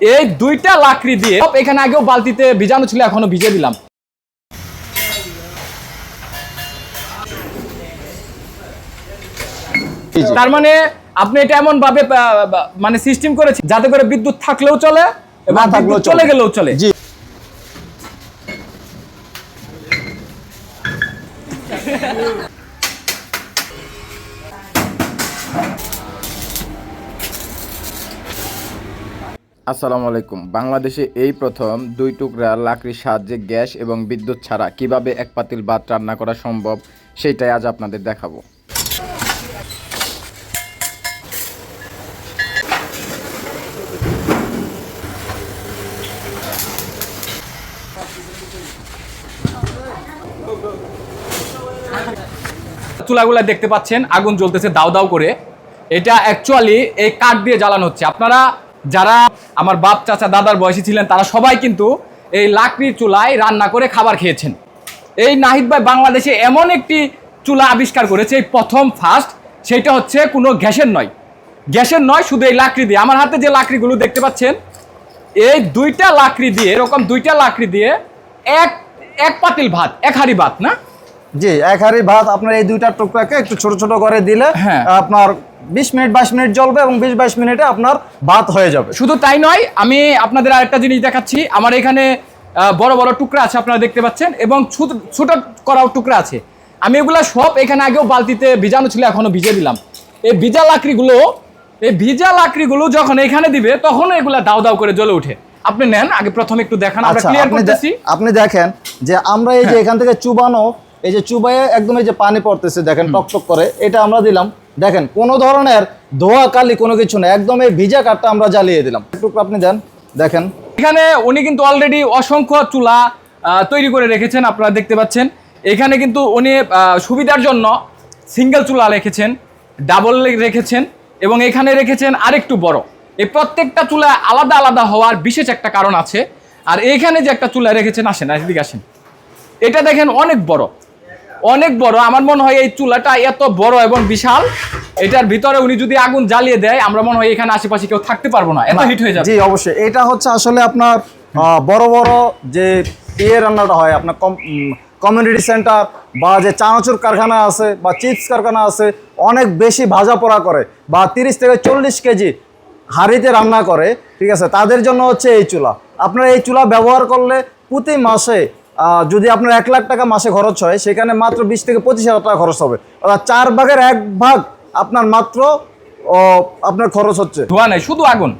এই দুইটা লাকড়ি দিয়ে এখানে আগেও বালতিতে ভিজানো ছিল এখনও ভিজে দিলাম। তার মানে আপনি এটা এমন ভাবে মানে সিস্টেম করেছেন যাতে করে বিদ্যুৎ থাকলেও চলে এবং চলে। গেলেও চলে। আসসালামু আলাইকুম। বাংলাদেশে এই প্রথম দুই টুকরা লাকড়ির সাহায্যে গ্যাস এবং বিদ্যুৎ ছাড়া কীভাবে এক পাতিল ভাত রান্না করা সম্ভব সেটাই আজ আপনাদের দেখাবো। চুলাগুলা দেখতে পাচ্ছেন, আগুন জ্বলতেছে দাও দাও করে। এটা অ্যাকচুয়ালি এই কাঠ দিয়ে জ্বালানো হচ্ছে। আপনারা যারা আমার বাপ চাচা দাদার বয়সী ছিলেন তারা সবাই কিন্তু এই লাকড়ির চুলায় রান্না করে খাবার খেয়েছেন। এই নাহিদ ভাই বাংলাদেশে এমন একটি চুলা আবিষ্কার করেছে এই প্রথম ফার্স্ট সেটা হচ্ছে কোনো গ্যাসের নয়। গ্যাসের নয় শুধু এই লাকড়ি দিয়ে। আমার হাতে যে লাকড়িগুলো দেখতে পাচ্ছেন এই দুইটা লাকড়ি দিয়ে এরকম দুইটা লাকড়ি দিয়ে এক এক পাতিল ভাত এক হাঁড়ি ভাত না? জি এক হাড়ি ভাত আপনার এই দুইটা টুকরাকে একটু ছোট ছোট করে দিলে হ্যাঁ। আপনার বিশ মিনিট বাইশ মিনিট জ্বলবে এবং বিশ বাইশ মিনিটে আপনার ভাত হয়ে যাবে। শুধু তাই নয় আমি আপনাদের আরেকটা জিনিস দেখাচ্ছি। আমার এখানে বড় বড় টুকরা আছে আপনারা দেখতে পাচ্ছেন এবং ছোট ছোট করাও টুকরা আছে। আমি এগুলা সব এখানে আগেও বালতিতে ভিজানো ছিল এখনও ভিজে দিলাম। এই ভিজা লাকড়িগুলো এই ভিজা লাকড়িগুলো যখন এখানে দিবে তখন এগুলা দাও দাও করে জ্বলে উঠে আপনি নেন আগে প্রথমে একটু দেখান আমরা আচ্ছা ক্লিয়ার আপনি করতেছি। আপনি দেখেন যে আমরা এই যে হ্যাঁ। এখান থেকে চুবানো এই যে চুবাইয়ে একদম এই যে পানি পড়তেছে দেখেন টকটক করে এটা আমরা দিলাম। দেখেন, কোনো ধরনের ধোয়া কালি কোনো কিছু না, একদম এই ভিজা কাঠটা আমরা জ্বালিয়ে দিলাম। একটু আপনি দেন, দেখেন। এখানে উনি কিন্তু অলরেডি অসংখ্য চুলা তৈরি করে রেখেছেন, আপনারা দেখতে পাচ্ছেন। এখানে কিন্তু উনি সুবিধার জন্য সিঙ্গেল চুলা রেখেছেন ডাবল রেখেছেন এবং এখানে রেখেছেন আরেকটু বড়। এই প্রত্যেকটা চুলা আলাদা আলাদা হওয়ার বিশেষ একটা কারণ আছে। আর এইখানে যে একটা চুলা রেখেছেন আসেন, এদিকে আসেন। এটা দেখেন অনেক বড়। অনেক বড়। আমার মনে হয় এই চুলাটা এত বড় এবং বিশাল এটার ভিতরে উনি যদি আগুন জ্বালিয়ে দেয় আমরা মনে হয় এখানে আশেপাশে কেউ থাকতে পারব না। এত হিট হয়ে যাবে। জি অবশ্যই। এটা হচ্ছে আসলে আপনার বড় বড় যে ইয়ে রান্নাটা হয় আপনার কম কমিউনিটি সেন্টার বা যে চানাচুর কারখানা আছে বা চিপস কারখানা আছে অনেক বেশি ভাজা পোড়া করে বা তিরিশ থেকে চল্লিশ কেজি হাঁড়িতে রান্না করে ঠিক আছে? তাদের জন্য হচ্ছে এই চুলা। আপনারা এই চুলা ব্যবহার করলে প্রতি মাসে যদি আপনার এক লাখ টাকা মাসে খরচ হয় সেখানে মাত্র বিশ থেকে পঁচিশ হাজার টাকা খরচ হবে। অর্থাৎ চার ভাগের এক ভাগ আপনার মাত্র আপনার খরচ হচ্ছে। ধোয়া নাই শুধু আগুন।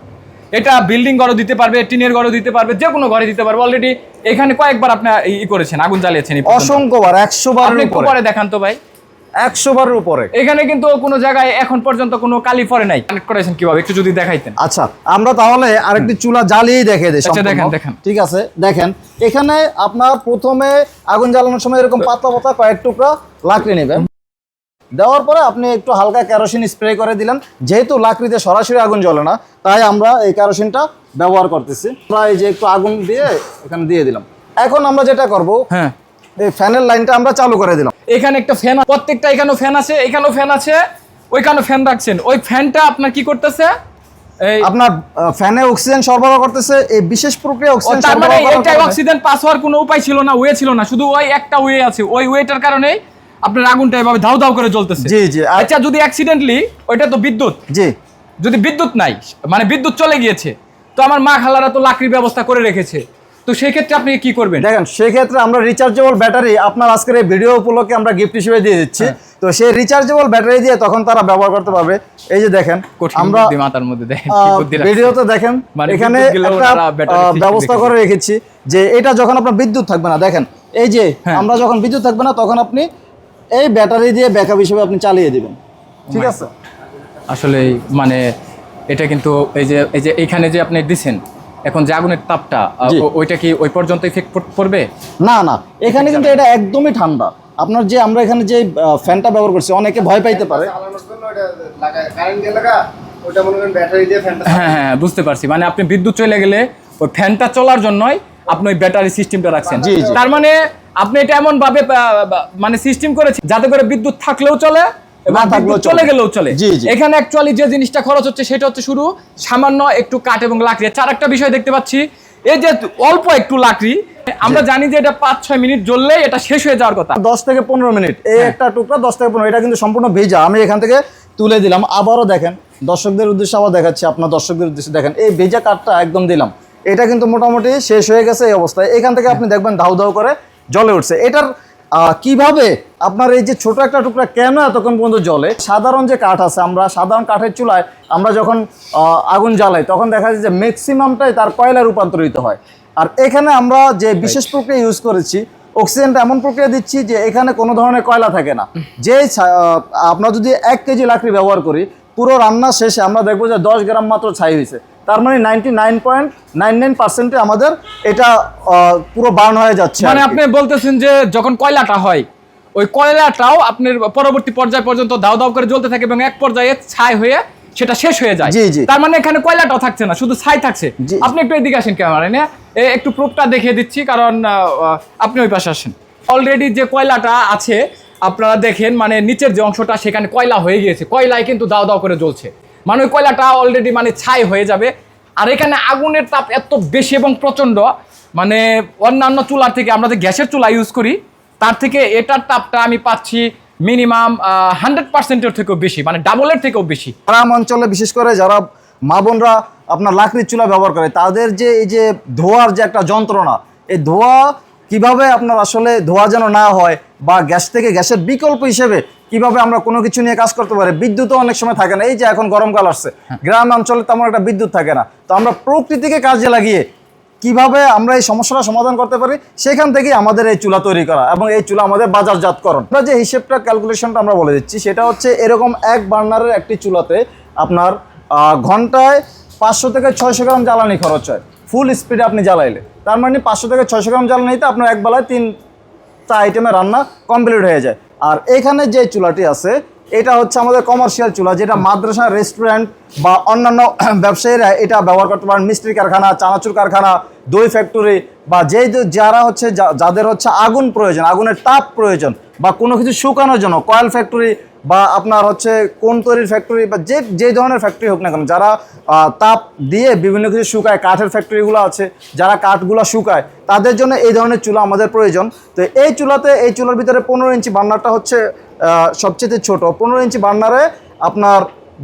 এটা বিল্ডিং ঘরও দিতে পারবে টিনের ঘরও দিতে পারবে যে কোনো ঘরে দিতে পারবে। অলরেডি এখানে কয়েকবার আপনি ই করেছেন আগুন জ্বালিয়েছেন অসংখ্যবার একশো পরে দেখান তো ভাই। একশো বারের উপরে। এখানে কিন্তু কোনো জায়গায় এখন পর্যন্ত কোনো কালি পরে নাই। কানেক্ট করেছেন কীভাবে? একটু যদি দেখাইতেন। আচ্ছা আমরা তাহলে আরেকটি চুলা জ্বালিয়েই দেখে দিই আচ্ছা, দেখেন, দেখেন। ঠিক আছে দেখেন। এখানে আপনার প্রথমে আগুন জ্বালানোর সময় এরকম পাতলা পাতলা কয়েক টুকরা লাকড়ি নেবেন। দেওয়ার পরে আপনি একটু হালকা কেরোসিন স্প্রে করে দিলেন। যেহেতু লাকড়িতে সরাসরি আগুন জ্বলে না তাই আমরা এই কেরোসিনটা ব্যবহার করতেছি। প্রায় যে একটু আগুন দিয়ে এখানে দিয়ে দিলাম। এখন আমরা যেটা করব হ্যাঁ। এই ফ্যানের লাইনটা আমরা চালু করে দিলাম। এখানে একটা ফ্যান প্রত্যেকটা এখানেও ফ্যান আছে এখানেও ফ্যান আছে ওইখানেও ফ্যান রাখছেন। ওই ফ্যানটা আপনার কি করতেছে? এই আপনার ফ্যানে অক্সিজেন সরবরাহ করতেছে এই বিশেষ প্রক্রিয়া অক্সিজেন তার মানে সরবরাহ কারণে- অক্সিজেন পাস হওয়ার কোনো উপায় ছিল না ওয়ে ছিল না শুধু ওই একটা ওয়ে আছে। ওই ওয়েটার কারণেই আপনার আগুনটা এভাবে ধাউ ধাউ করে জ্বলতেছে। জি জি আচ্ছা যদি অ্যাক্সিডেন্টলি ওইটা তো বিদ্যুৎ। জি। যদি বিদ্যুৎ নাই মানে বিদ্যুৎ চলে গিয়েছে তো আমার মা খালারা তো লাকড়ির ব্যবস্থা করে রেখেছে। তো সেই ক্ষেত্রে আপনি কি করবেন? দেখেন সেক্ষেত্রে আমরা রিচার্জেবল ব্যাটারি আপনার আজকের এই ভিডিও উপলক্ষে আমরা গিফট হিসেবে দিয়ে দিচ্ছি। হ্যাঁ। তো সেই রিচার্জেবল ব্যাটারি দিয়ে তখন তারা ব্যবহার করতে পারবে। এই যে দেখেন আমরা মাথার মধ্যে দেখেন ভিডিওতে মানে এখানে ব্যবস্থা করে রেখেছি যে এটা যখন আপনার বিদ্যুৎ থাকবে না দেখেন এই যে হ্যাঁ। আমরা যখন বিদ্যুৎ থাকবে না তখন আপনি এই ব্যাটারি দিয়ে ব্যাকআপ হিসেবে আপনি চালিয়ে দিবেন। ঠিক আছে? আসলে মানে এটা কিন্তু এই যে এই যে এখানে যে আপনি দিছেন এখন যে আগুনের তাপটা ওইটা কি ওই পর্যন্ত ইফেক্ট পড়বে? না না। এখানে কিন্তু এটা একদমই ঠান্ডা। আপনার যে আমরা এখানে যে ফ্যানটা ব্যবহার করছি অনেকে ভয় পাইতে পারে। চালানোর জন্য ওটা লাগায় কারেন্ট দিয়ে লাগা ওটা করেন ব্যাটারি দিয়ে ফ্যানটা হ্যাঁ হ্যাঁ বুঝতে পারছি। মানে আপনি বিদ্যুৎ চলে গেলে ওই ফ্যানটা চলার জন্যই আপনি ওই ব্যাটারি সিস্টেমটা রাখছেন। তার মানে আপনি এটা এমন ভাবে আহ, মানে সিস্টেম করেছেন যাতে করে বিদ্যুৎ থাকলেও চলে না থাকলেও চলে। গেলেও চলে। এখানে অ্যাকচুয়ালি যে জিনিসটা খরচ হচ্ছে সেটা হচ্ছে শুধু সামান্য একটু কাঠ এবং লাকড়ি। চার একটা বিষয় দেখতে পাচ্ছি। এই যে অল্প একটু লাকড়ি আমরা জানি যে এটা পাঁচ ছয় মিনিট জ্বললে এটা শেষ হয়ে যাওয়ার কথা। দশ থেকে পনেরো মিনিট। এই হ্যাঁ। একটা টুকরা দশ থেকে পনেরো এটা কিন্তু সম্পূর্ণ ভেজা। আমি এখান থেকে তুলে দিলাম। আবারও দেখেন দর্শকদের উদ্দেশ্যে আবার দেখাচ্ছি আপনার দর্শকদের উদ্দেশ্যে দেখেন। এই ভেজা কাঠটা একদম দিলাম। এটা কিন্তু মোটামুটি শেষ হয়ে গেছে এই অবস্থায়। এখান থেকে আপনি দেখবেন ধাউ ধাউ করে জ্বলে উঠছে। এটার কীভাবে আপনার এই যে ছোট একটা টুকরা কেন এতক্ষণ পর্যন্ত জলে সাধারণ যে কাঠ আছে আমরা সাধারণ কাঠের চুলায় আমরা যখন আগুন জ্বালাই তখন দেখা যায় যে ম্যাক্সিমামটাই তার কয়লা রূপান্তরিত হয়। আর এখানে আমরা যে বিশেষ প্রক্রিয়া ইউজ করেছি অক্সিজেনটা এমন প্রক্রিয়া দিচ্ছি যে এখানে কোনো ধরনের কয়লা থাকে না। যে ছা- আমরা যদি এক কেজি লাকড়ি ব্যবহার করি পুরো রান্না শেষে আমরা দেখব যে দশ গ্রাম মাত্র ছাই হয়েছে। তার মানে ninety nine point nine nine পার্সেন্টে আমাদের এটা পুরো বার্ন হয়ে যাচ্ছে মানে আপনি বলতেছেন যে যখন কয়লাটা হয় ওই কয়লাটাও আপনার পরবর্তী পর্যায় পর্যন্ত দাও দাও করে জ্বলতে থাকে এবং এক পর্যায়ে ছাই হয়ে সেটা শেষ হয়ে যায়। জি, জি। তার মানে এখানে কয়লাটাও থাকছে না শুধু ছাই থাকছে। আপনি একটু এদিকে আসেন ক্যামেরা নিয়ে একটু প্রুফটা দেখিয়ে দিচ্ছি কারণ আপনি ওই পাশে আসেন। অলরেডি যে কয়লাটা আছে আপনারা দেখেন মানে নিচের যে অংশটা সেখানে কয়লা হয়ে গিয়েছে। কয়লায় কিন্তু দাও দাও করে জ্বলছে। মানে ওই কয়লাটা অলরেডি মানে ছাই হয়ে যাবে। আর এখানে আগুনের তাপ এত বেশি এবং প্রচণ্ড মানে অন্যান্য চুলার থেকে আমরা যে গ্যাসের চুলা ইউজ করি, তার থেকে এটার তাপটা আমি পাচ্ছি মিনিমাম হান্ড্রেড পার্সেন্টের থেকেও বেশি মানে ডাবলের থেকেও বেশি। গ্রাম অঞ্চলে বিশেষ করে যারা মা বোনরা আপনার লাকড়ির চুলা ব্যবহার করে, তাদের যে এই যে ধোয়ার যে একটা যন্ত্রণা, এই ধোয়া কীভাবে আপনার আসলে ধোয়া যেন না হয় বা গ্যাস থেকে গ্যাসের বিকল্প হিসেবে কীভাবে আমরা কোনো কিছু নিয়ে কাজ করতে পারি? বিদ্যুৎও অনেক সময় থাকে না। এই যে এখন গরমকাল আসছে গ্রাম অঞ্চলে তেমন একটা বিদ্যুৎ থাকে না। তো আমরা প্রকৃতিকে কাজে লাগিয়ে কীভাবে আমরা এই সমস্যাটা সমাধান করতে পারি সেখান থেকেই আমাদের এই চুলা তৈরি করা এবং এই চুলা আমাদের বাজারজাতকরণ। আমরা যে হিসেবটা ক্যালকুলেশনটা আমরা বলে দিচ্ছি সেটা হচ্ছে এরকম এক বার্নারের একটি চুলাতে আপনার ঘন্টায় পাঁচশো থেকে ছয়শো গ্রাম জ্বালানি খরচ হয়। ফুল স্পিডে আপনি জ্বালাইলে। তার মানে পাঁচশো থেকে ছয়শো গ্রাম জ্বালানিতে আপনার এক বেলায় তিন টা আইটেমে রান্না কমপ্লিট হয়ে যায়। আর এখানে যে চুলাটি আছে, এটা হচ্ছে আমাদের কমার্শিয়াল চুলা, যেটা মাদ্রাসা রেস্টুরেন্ট বা অন্যান্য ব্যবসায়ীরা এটা ব্যবহার করতে পারেন। মিস্ত্রি কারখানা, চানাচুর কারখানা, দই ফ্যাক্টরি বা যে যারা হচ্ছে যাদের হচ্ছে আগুন প্রয়োজন, আগুনের তাপ প্রয়োজন বা কোনো কিছু শুকানোর জন্য, কয়েল ফ্যাক্টরি বা আপনার হচ্ছে কোন তৈরির ফ্যাক্টরি বা যে যে ধরনের ফ্যাক্টরি হোক না কেন, যারা তাপ দিয়ে বিভিন্ন কিছু শুকায়, কাঠের ফ্যাক্টরিগুলো আছে, যারা কাঠগুলো শুকায়, তাদের জন্য এই ধরনের চুলা আমাদের প্রয়োজন। তো এই চুলাতে, এই চুলার ভিতরে পনেরো ইঞ্চি বার্নারটা হচ্ছে সবচেয়ে ছোট। পনেরো ইঞ্চি বার্নারে আপনার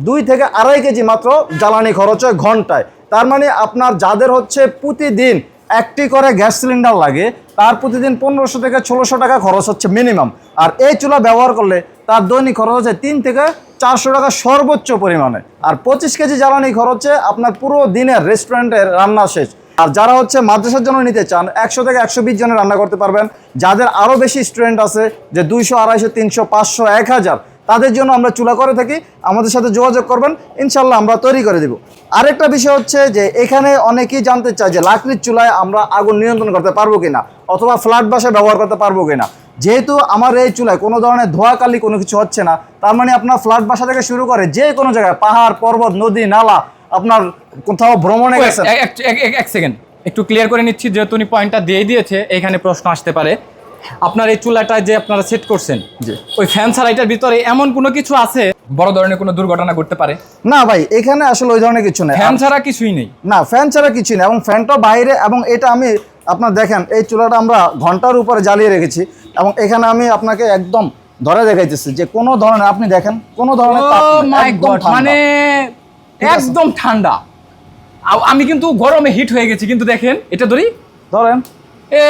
দুই থেকে আড়াই কেজি মাত্র জ্বালানি খরচ হয় ঘন্টায়। তার মানে আপনার যাদের হচ্ছে প্রতিদিন একটি করে গ্যাস সিলিন্ডার লাগে, তার প্রতিদিন পনেরোশো থেকে ষোলোশো টাকা খরচ হচ্ছে মিনিমাম আর এই চুলা ব্যবহার করলে তার দৈনিক খরচ হচ্ছে তিন থেকে চারশো টাকা সর্বোচ্চ পরিমাণে। আর পঁচিশ কেজি জ্বালানি খরচে আপনার পুরো দিনের রেস্টুরেন্টের রান্না শেষ। আর যারা হচ্ছে মাদ্রাসার জন্য নিতে চান, একশো থেকে একশো বিশ জনের রান্না করতে পারবেন। যাদের আরও বেশি স্টুডেন্ট আছে, যে দুইশো, আড়াইশো, তিনশো, পাঁচশো, এক হাজার তাদের জন্য আমরা চুলা করে থাকি আমাদের সাথে যোগাযোগ করবেন ইনশাল্লাহ আমরা তৈরি করে দেব। আরেকটা বিষয় হচ্ছে যে এখানে অনেকেই জানতে চায় যে লাকড়ির চুলায় আমরা আগুন নিয়ন্ত্রণ করতে পারব কিনা অথবা ফ্ল্যাট বাসায় ব্যবহার করতে পারব কিনা। যেহেতু আমার এই চুলায় কোনো ধরনের ধোয়াকালি কোনো কিছু হচ্ছে না তার মানে আপনার ফ্ল্যাট বাসা থেকে শুরু করে যে কোনো জায়গায় পাহাড় পর্বত নদী নালা আপনার কোথাও ভ্রমণে গেছেন। এক- এক সেকেন্ড একটু ক্লিয়ার করে নিচ্ছি যেহেতু উনি পয়েন্টটা দিয়ে দিয়েছে এখানে প্রশ্ন আসতে পারে। আপনার এই চুলাটা যে আপনারা সেট করছেন জি। ওই ফ্যান সারাইটার ভিতরে এমন কোনো কিছু আছে? বড় ধরনের কোনো দুর্ঘটনা ঘটতে পারে? না ভাই এখানে আসলে ওই ধরনের কিছু নেই। ফ্যান ছাড়া কিছুই নেই? না ফ্যান ছাড়া কিছুই নেই এবং ফ্যানটা বাইরে এবং এটা আমি আপনার দেখেন এই চুলাটা আমরা ঘণ্টার উপরে জ্বালিয়ে রেখেছি এবং এখানে আমি আপনাকে একদম ধরে দেখাইতেছি যে কোনো ধরনের আপনি দেখেন কোনো ধরনের ঠান্ডা। মানে একদম ঠান্ডা। আমি কিন্তু গরমে হিট হয়ে গেছি কিন্তু দেখেন এটা ধরি। ধরেন। এ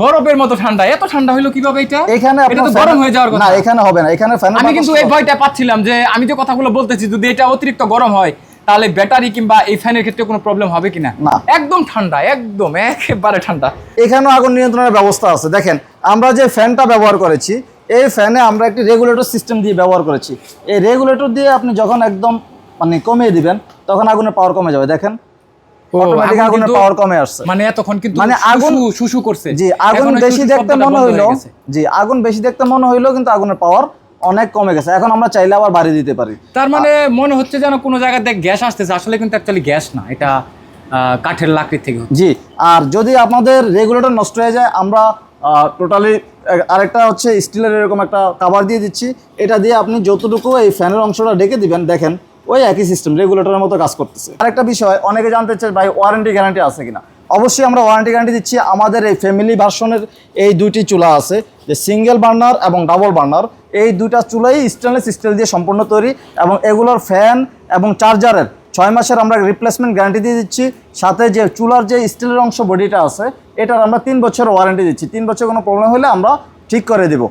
বরফের মতো ঠান্ডা। এত ঠান্ডা হইল কীভাবে এটা? এখানে এটা তো গরম হয়ে যাওয়ার কথা। না এখানে হবে না এখানে ফ্যান আমি কিন্তু এই ভয়টা পাচ্ছিলাম যে আমি যে কথাগুলো বলতেছি যদি এটা অতিরিক্ত গরম হয় তাহলে ব্যাটারি কিংবা এই ফ্যানের ক্ষেত্রে কোনো প্রবলেম হবে কিনা? না। একদম ঠান্ডা একদম একেবারে ঠান্ডা। এখানেও আগুন নিয়ন্ত্রণের ব্যবস্থা আছে। দেখেন আমরা যে ফ্যানটা ব্যবহার করেছি এই ফ্যানে আমরা একটি রেগুলেটর সিস্টেম দিয়ে ব্যবহার করেছি। এই রেগুলেটর দিয়ে আপনি যখন একদম মানে কমিয়ে দিবেন তখন আগুনের পাওয়ার কমে যাবে। দেখেন অটোমেটিক আগুনের পাওয়ার কমে আসছে। মানে এতক্ষণ কিন্তু মানে আগুন শুশু- শুশু করছে। জি আগুন বেশি দেখতে মনে হইল জি আগুন বেশি দেখতে মনে হইল কিন্তু আগুনের পাওয়ার অনেক কমে গেছে। এখন আমরা চাইলে আবার বাড়িয়ে দিতে পারি। তার মানে মনে হচ্ছে যেন কোনো জায়গাতে গ্যাস আসতেছে। আসলে কিন্তু অ্যাকচুয়ালি গ্যাস না এটা কাঠের লাকড়ি থেকে জি আর যদি আপনাদের রেগুলেটর নষ্ট হয়ে যায় আমরা টোটালি আরেকটা হচ্ছে স্টিলের এরকম একটা কাভার দিয়ে দিচ্ছি। এটা দিয়ে আপনি যতটুকু এই ফ্যানের অংশটা ডেকে দিবেন দেখেন ওই একই সিস্টেম রেগুলেটরের মতো কাজ করতেছে। আরেকটা বিষয়, অনেকে জানতে চায় ভাই ওয়ারেন্টি গ্যারান্টি আছে কিনা? অবশ্যই আমরা ওয়ারেন্টি গ্যারান্টি দিচ্ছি। আমাদের এই ফ্যামিলি ভার্সনের এই দুইটি চুলা আছে, যে সিঙ্গেল বার্নার এবং ডাবল বার্নার এই দুইটা চুলাই স্টেনলেস স্টিল দিয়ে সম্পূর্ণ তৈরি এবং এগুলোর ফ্যান এবং চার্জারের ছয় মাসের আমরা রিপ্লেসমেন্ট গ্যারান্টি দিয়ে দিচ্ছি। সাথে যে চুলার যে স্টিলের অংশ বডিটা আছে, এটার আমরা তিন বছর ওয়ারেন্টি দিচ্ছি। তিন বছর কোনো প্রবলেম হলে আমরা ঠিক করে দিব।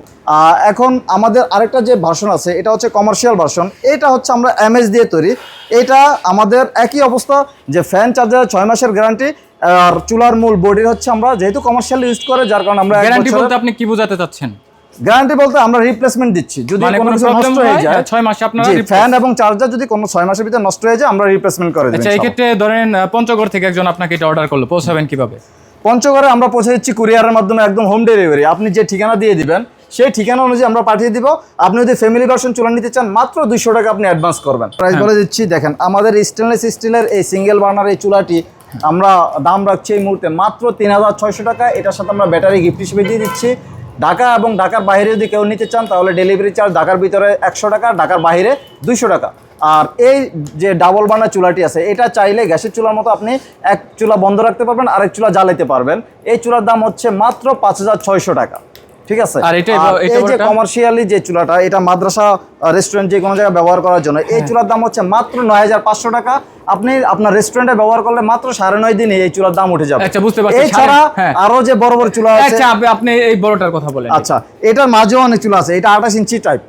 এখন আমাদের আরেকটা যে ভার্সন আছে এটা হচ্ছে কমার্শিয়াল ভার্সন এটা হচ্ছে আমরা এমএস দিয়ে তৈরি। এটা আমাদের একই অবস্থা যে ফ্যান চার্জার ছয় মাসের গ্যারান্টি আর চুলার মূল বডির হচ্ছে আমরা যেহেতু কমার্শিয়াল ইউজ করে যার কারণে আমরা গ্যারান্টি বলতে আপনি কি বোঝাতে চাচ্ছেন? গ্যারান্টি বলতে আমরা রিপ্লেসমেন্ট দিচ্ছি। যদি মানে কোনো কিছু নষ্ট হয়ে যায় ছয় মাসে আপনারা ফ্যান এবং চার্জার যদি কোনো ছয় মাসের ভিতরে নষ্ট হয়ে যায় আমরা রিপ্লেসমেন্ট করে দিই আচ্ছা এই ক্ষেত্রে ধরেন পঞ্চগড় থেকে একজন আপনাকে এটা অর্ডার করল পৌঁছাবেন কীভাবে? পঞ্চগড়ে আমরা পৌঁছে দিচ্ছি কুরিয়ারের মাধ্যমে একদম হোম ডেলিভারি আপনি যে ঠিকানা দিয়ে দিবেন সেই ঠিকানা অনুযায়ী আমরা পাঠিয়ে দিব। আপনি যদি ফ্যামিলি ভার্সন চুলা নিতে চান মাত্র দুইশো টাকা আপনি অ্যাডভান্স করবেন। প্রাইস বলে দিচ্ছি দেখেন আমাদের স্টেনলেস স্টিলের এই সিঙ্গেল বার্নার এই চুলাটি আমরা দাম রাখছি এই মুহূর্তে মাত্র তিন হাজার ছয়শো টাকা। এটার সাথে আমরা ব্যাটারি গিফট হিসেবে দিয়ে দিচ্ছি। ঢাকা এবং ঢাকার বাইরে যদি কেউ নিতে চান তাহলে ডেলিভারি চার্জ ঢাকার ভিতরে একশো টাকা ঢাকার বাইরে দুইশো টাকা। আর এই যে ডাবল বানা চুলাটি আছে, এটা চাইলে গ্যাসের চুলার মতো আপনি এক চুলা বন্ধ রাখতে পারবেন, আরেক চুলা জ্বালাইতে পারবেন। এই চুলার দাম হচ্ছে মাত্র পাঁচ হাজার ছয়শো টাকা। ঠিক আছে আর এটা- এই যে কমার্শিয়ালি যে চুলাটা এটা মাদ্রাসা রেস্টুরেন্ট যে কোনো জায়গায় ব্যবহার করার জন্য এই হ্যাঁ। চুলার দাম হচ্ছে মাত্র নয় হাজার পাঁচশো টাকা আপনি আপনার রেস্টুরেন্টে ব্যবহার করলে মাত্র সাড়ে নয় দিনে এই চুলার দাম উঠে যাবে আচ্ছা, বুঝতে পারছি। এছাড়া হ্যাঁ। আরও যে বড় বড় চুলা আছে আচ্ছা আপনি- এই বড়টার কথা বলেন আচ্ছা এটার মাঝেও অনেক চুলা আছে এটা আঠাশ ইঞ্চি টাইপ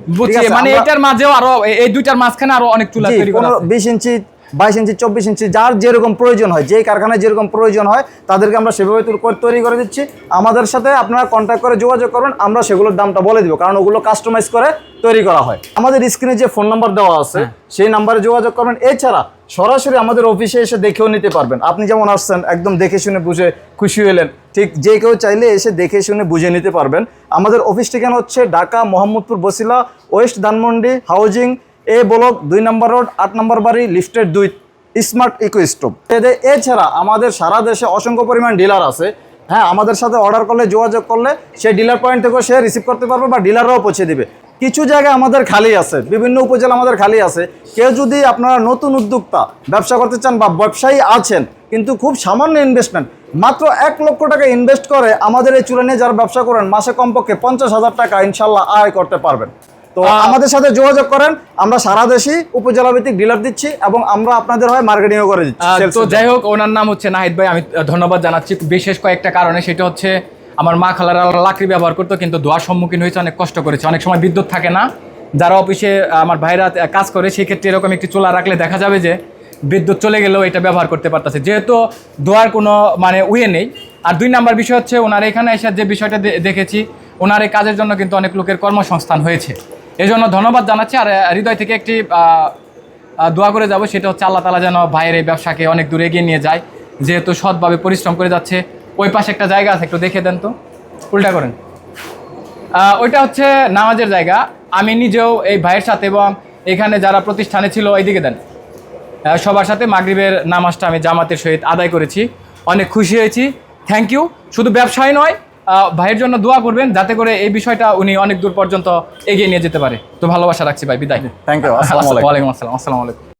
মানে এটার মাঝেও আরও এই- দুইটার মাঝখানে আরও অনেক চুলা তৈরি করা আছে। বিশ ইঞ্চি বাইশ ইঞ্চি চব্বিশ ইঞ্চি যার যেরকম প্রয়োজন হয় যেই কারখানায় যেরকম প্রয়োজন হয় তাদেরকে আমরা সেভাবে তৈরি করে- দিচ্ছি। আমাদের সাথে আপনারা কন্ট্যাক্ট করে যোগাযোগ করবেন আমরা সেগুলোর দামটা বলে দিব কারণ ওগুলো কাস্টমাইজ করে তৈরি করা হয়। আমাদের স্ক্রিনে যে ফোন নাম্বার দেওয়া আছে হ্যাঁ। সেই নাম্বারে যোগাযোগ করবেন। এছাড়া সরাসরি আমাদের অফিসে এসে দেখেও নিতে পারবেন। আপনি যেমন আসছেন একদম দেখে শুনে বুঝে খুশি হলেন ঠিক যে কেউ চাইলে এসে দেখে শুনে বুঝে নিতে পারবেন। আমাদের অফিস ঠিকানা হচ্ছে Dhaka Mohammadpur Basila west Dhanmondi housing A block দুই নম্বর রোড, আট নম্বর বাড়ি, লিফটের দুই স্মার্ট ইকো স্টোভ। এছাড়া আমাদের সারা দেশে অসংখ্য পরিমাণ ডিলার আছে। হ্যাঁ আমাদের সাথে অর্ডার করলে, যোগাযোগ করলে সেই ডিলার পয়েন্ট থেকেও সে রিসিভ করতে পারবে বা ডিলাররাও পৌঁছে দিবে। কিছু জায়গায় আমাদের খালি আছে, বিভিন্ন উপজেলা আমাদের খালি আছে। কেউ যদি আপনারা নতুন উদ্যোক্তা, ব্যবসা করতে চান বা ব্যবসায়ী আছেন, কিন্তু খুব সামান্য ইনভেস্টমেন্ট মাত্র এক লক্ষ টাকা ইনভেস্ট করে আমাদের এই চুলা নিয়ে যারা ব্যবসা করেন, মাসে কমপক্ষে পঞ্চাশ হাজার টাকা ইনশাল্লাহ আয় করতে পারবেন। তো আমাদের সাথে যোগাযোগ করেন আমরা সারা দেশই উপজেলা ভিত্তিক ডিলার দিচ্ছি এবং আমরা আপনাদের হয় মার্কেটিংও করে দিচ্ছি তো যাই হোক ওনার নাম হচ্ছে নাহিদ ভাই আমি ধন্যবাদ জানাচ্ছি। বিশেষ কয়েকটা কারণে সেটা হচ্ছে আমার মা খালারা লাকড়ি ব্যবহার করতো কিন্তু ধোয়ার সম্মুখীন হয়েছে অনেক কষ্ট করেছে। অনেক সময় বিদ্যুৎ থাকে না। যারা অফিসে আমার ভাইরা কাজ করে সেই ক্ষেত্রে এরকম একটি চুলা রাখলে দেখা যাবে যে বিদ্যুৎ চলে গেলেও এটা ব্যবহার করতে পারতেছে। যেহেতু ধোয়ার কোনো মানে উয়ে নেই। আর দুই নাম্বার বিষয় হচ্ছে ওনার এখানে এসে যে বিষয়টা দেখেছি ওনার এই কাজের জন্য কিন্তু অনেক লোকের কর্মসংস্থান হয়েছে। এই জন্য ধন্যবাদ জানাচ্ছি। আর হৃদয় থেকে একটি দোয়া করে যাব। সেটা হচ্ছে আল্লাহ তালা যেন ভাইয়ের এই ব্যবসাকে অনেক দূরে এগিয়ে নিয়ে যায়। যেহেতু সৎভাবে পরিশ্রম করে যাচ্ছে, ওই পাশে একটা জায়গা আছে, একটু দেখে দেন তো। উল্টা করেন। ওইটা হচ্ছে নামাজের জায়গা। আমি নিজেও এই ভাইয়ের সাথে এবং এখানে যারা প্রতিষ্ঠানে ছিল এইদিকে দেন। সবার সাথে মাগরিবের নামাজটা আমি জামাতের সহিত আদায় করেছি। অনেক খুশি হয়েছি। থ্যাংক ইউ শুধু ব্যবসায় নয় ভাইয়ের জন্য দোয়া করবেন যাতে করে এই বিষয়টা উনি অনেক দূর পর্যন্ত এগিয়ে নিয়ে যেতে পারে। তো ভালোবাসা রাখছি ভাই বিদায়। থ্যাংক ইউ আসসালামু আলাইকুম। আসসালাম আসসালামু আলাইকুম।